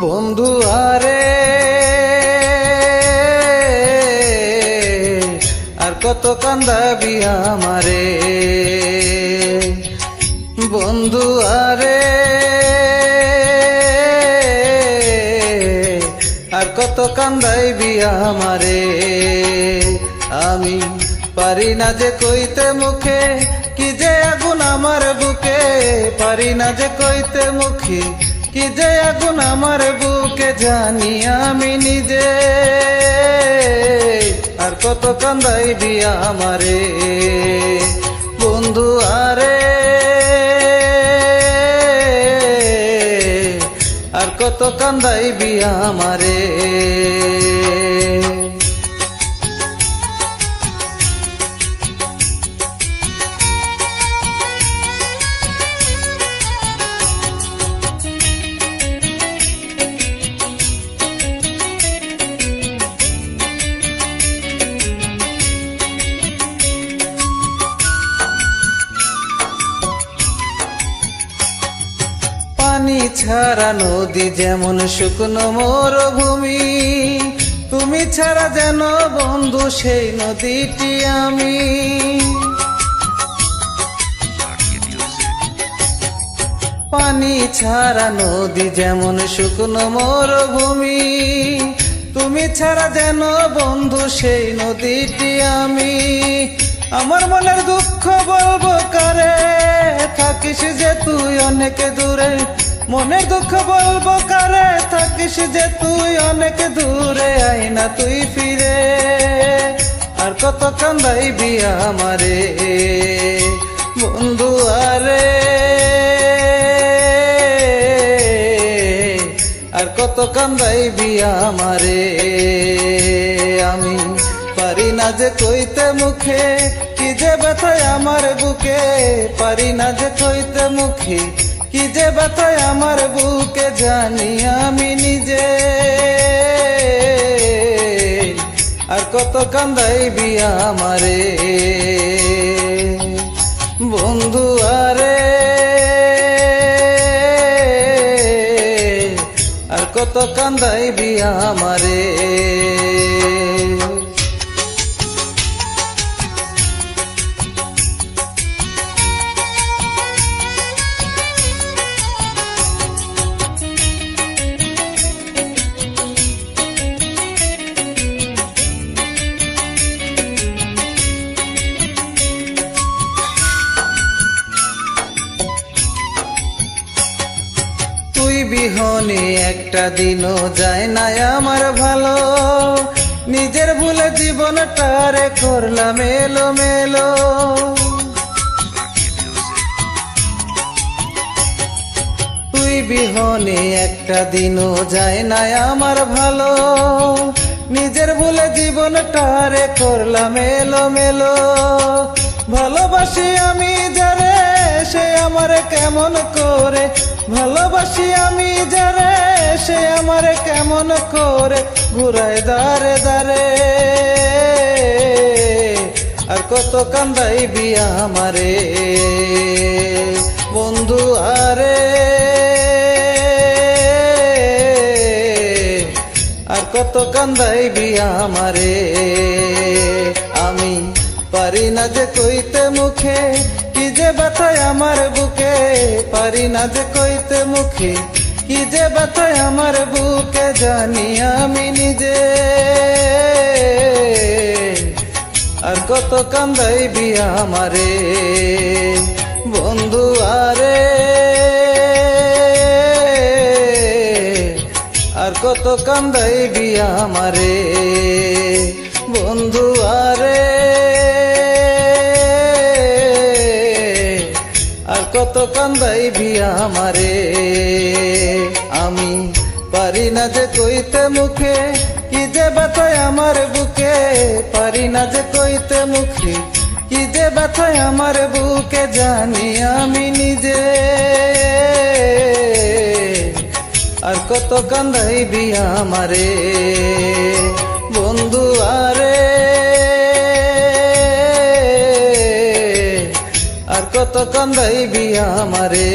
বন্ধু আরে, আর কত কান্দাবি আমারে। বন্ধু আরে, আর কত কান্দাইবি আমারে। আমি পারি না যে কইতে মুখে, কি যে আগুন আমার বুকে। পারি না যে কইতে মুখে কি যে আগুন আমার বুকে জানি আমি নিজে? আর কত কান্দাইবি আমারে? বন্ধু, আরে? আর কত কান্দাইবি আমারে? ছাড়া নদী যেমন শুকনো মরুভূমি, তুমি ছাড়া যেন বন্ধু সেই নদীটি আমি। পানি ছাড়া নদী যেমন শুকনো মরুভূমি, তুমি ছাড়া যেন বন্ধু সেই নদীটি আমি। আমার মনের দুঃখ বলব কারে, থাকিস যে তুই অনেক দূরে মনের দুঃখ বলব কারে? থাকিস যে তুই অনেক দূরে আইনা তুই ফিরে। আর কত কান্দাইবি আমারে, বন্ধু আরে। আর কত কান্দাইবি আমারে, আমি পারি না যে কইতে মুখে, কি যে ব্যথায় আমার বুকে, পারি না যে কইতে মুখে কি যে ব্যথায় আমার বুকে জানি আমি নিজে। আর কত কান্দাইবি আমারে। বন্ধু আরে। আর কত কান্দাইবি আমারে। তুই বিহনে, একটা দিনও যায় না আমার ভালো। নিজের ভুলে জীবনটারে করলাম এলো মেলো তুই বিহনে, একটা দিনও যায় না আমার ভালো। নিজের ভুলে জীবনটারে করলাম এলো মেলো। ভালোবাসি আমি যারে, সে আমার কেমন করে ভালোবাসি আমি যারে, সে আমার কেমন করে ঘুরায় দারে দারে। আর কত কান্দাইবি আমারে। বন্ধু আরে। আর কত কান্দাইবি আমারে। আমি পারি না যে কইতে মুখে যে ব্যথায় আমার বুকে, পারি না যে কইতে মুখে। কি যে ব্যথায় আমার বুকে জানি আমি নিজে। আর কত কান্দাইবি আমারে। বন্ধু আরে। আর কত কান্দাইবি আমারে। বন্ধু আরে। কত কান্দাইবি আমারে আমি পারি না যে কইতে মুখে, কি যে ব্যথায় আমার বুকে, পারি না যে কইতে মুখে, কি যে ব্যথায় আমার বুকে, জানি আমি নিজে। আর কত কান্দাইবি আমারে বন্ধু আর। কত কন্দাইবি আমারে।